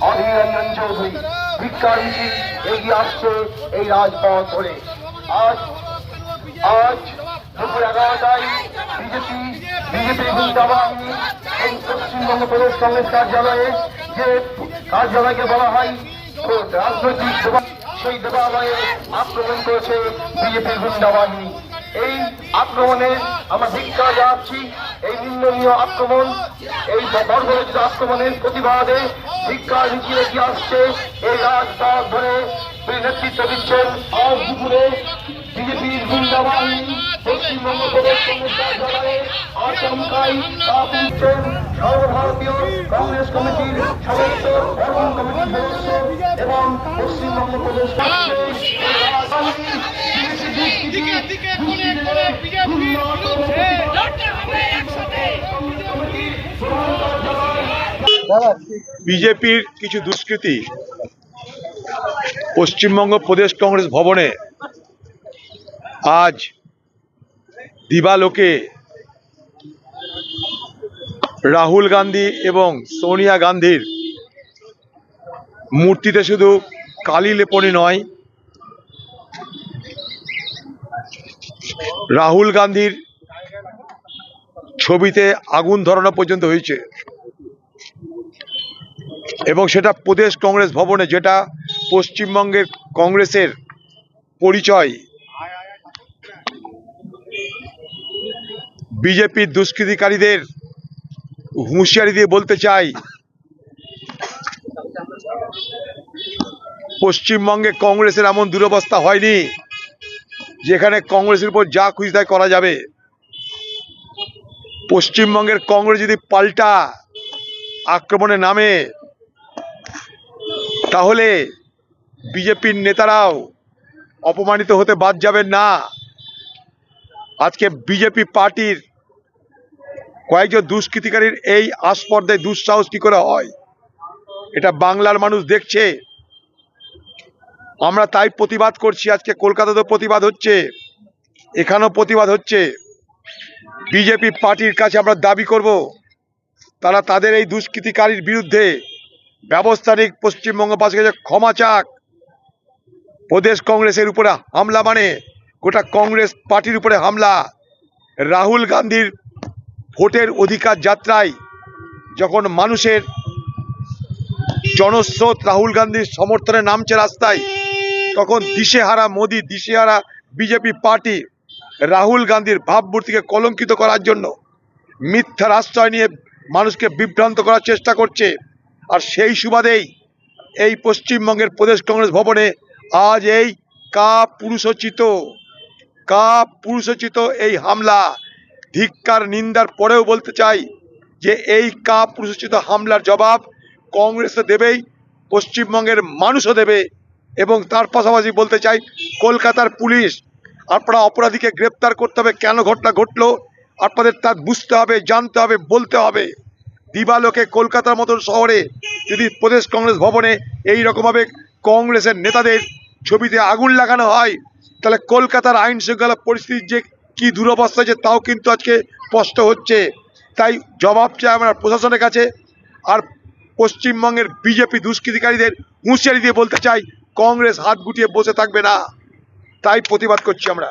অধীর চৌধুরী ভিক্ষার এগিয়ে আসছে এই রাজপথ ধরে। আজ আজ দুপুর এগারোটায় বিজেপি বিজেপি গুন্ডাবাহিনী এই পশ্চিমবঙ্গ প্রদেশ কংগ্রেস কার্যালয়ে যে কার্যালয়কে বলা হয় রাজনৈতিক সেই দেবালয়ে আক্রমণ করেছে বিজেপির গুন্ডাবাহিনী। এই আক্রমণে আমরা ধিক্কার জানাচ্ছি এই নিন্দনীয় আক্রমণ, এই বর্বরচিত আক্রমণের প্রতিবাদে ধিক্কার মিছিলে কি আসছে এই রাজপথ ধরে। তিনি নেতৃত্ব দিচ্ছেন আজ বিজেপির গুন্ডাবাহিনী, পশ্চিমবঙ্গ প্রদেশ সর্বভারতীয় কংগ্রেস কমিটির সদস্য এবং পশ্চিমবঙ্গ প্রদেশ বিজেপির বিজেপির কিছু দুষ্কৃতী। পশ্চিমবঙ্গ প্রদেশ কংগ্রেস ভবনে আজ দিবালোকে রাহুল গান্ধী এবং সোনিয়া গান্ধীর মূর্তিতে শুধু কালি লেপনি নয় রাহুল গান্ধীর ছবিতে আগুন ধরানো পর্যন্ত হয়েছে। এবং সেটা প্রদেশ কংগ্রেস ভবনে, যেটা পশ্চিমবঙ্গের কংগ্রেসের পরিচয়। বিজেপির দুষ্কৃতিকারীদের হুঁশিয়ারি দিয়ে বলতে চাই, পশ্চিমবঙ্গে কংগ্রেসের এমন দুরবস্থা হয়নি। যেখানে কংগ্রেসের উপর যা খুশি তাই করা যাবে। পশ্চিমবঙ্গের কংগ্রেস যদি পাল্টা আক্রমণে নামে, তাহলে বিজেপির নেতারাও অপমানিত হতে বাদ যাবেন না। আজকে বিজেপি পার্টির কয়েকজন দুষ্কৃতিকারীর এই আস্পর্ধায় দুঃসাহস কি করে হয়? এটা বাংলার মানুষ দেখছে। আমরা তাই প্রতিবাদ করছি। আজকে কলকাতাতেও প্রতিবাদ হচ্ছে। এখানেও প্রতিবাদ হচ্ছে। বিজেপি পার্টির কাছে আমরা দাবি করব, তারা তাদের এই দুষ্কৃতিকারীর বিরুদ্ধে ব্যবস্থা নিক পশ্চিমবঙ্গবাসীর কাছে ক্ষমা চাক। প্রদেশ কংগ্রেসের উপরে হামলা মানে গোটা কংগ্রেস পার্টির উপরে হামলা। রাহুল গান্ধীর ভোটের অধিকার যাত্রায় যখন মানুষের জনস্রোত রাহুল গান্ধীর সমর্থনে নামছে রাস্তায়। তখন দিশেহারা মোদী, দিশেহারা বিজেপি পার্টি রাহুল গান্ধীর ভাবমূর্তিকে কলঙ্কিত করার জন্য মিথ্যার আশ্রয় নিয়ে মানুষকে বিভ্রান্ত করার চেষ্টা করছে। আর সেই সুবাদেই এই পশ্চিমবঙ্গের প্রদেশ কংগ্রেস ভবনে আজ এই কা পুরুষোচিত কা পুরুষোচিত এই হামলা। ধিক্কার, নিন্দার পরেও বলতে চাই যে এই কা পুরুষোচিত হামলার জবাব কংগ্রেস তো দেবেই, পশ্চিমবঙ্গের মানুষও দেবে। এবং তার পাশাপাশি বলতে চাই, কলকাতার পুলিশ, আপনারা অপরাধীকে গ্রেপ্তার করতে হবে, কেন ঘটনা ঘটলো, আপনাদের তা বুঝতে হবে, জানতে হবে, বলতে হবে। দিবালোকে কলকাতার মতন শহরে যদি প্রদেশ কংগ্রেস ভবনে এই রকমভাবে কংগ্রেসের নেতাদের ছবিতে আগুন লাগানো হয়, তাহলে কলকাতার আইন শৃঙ্খলা পরিস্থিতির যে কী দুরবস্থা যে তাও কিন্তু আজকে স্পষ্ট হচ্ছে। তাই জবাব চাই আমরা প্রশাসনের কাছে। আর পশ্চিমবঙ্গের বিজেপি দুষ্কৃতিকারীদের হুঁশিয়ারি দিয়ে বলতে চাই, কংগ্রেস হাত গুটিয়ে বসে থাকবে না। তাই প্রতিবাদ করছি আমরা।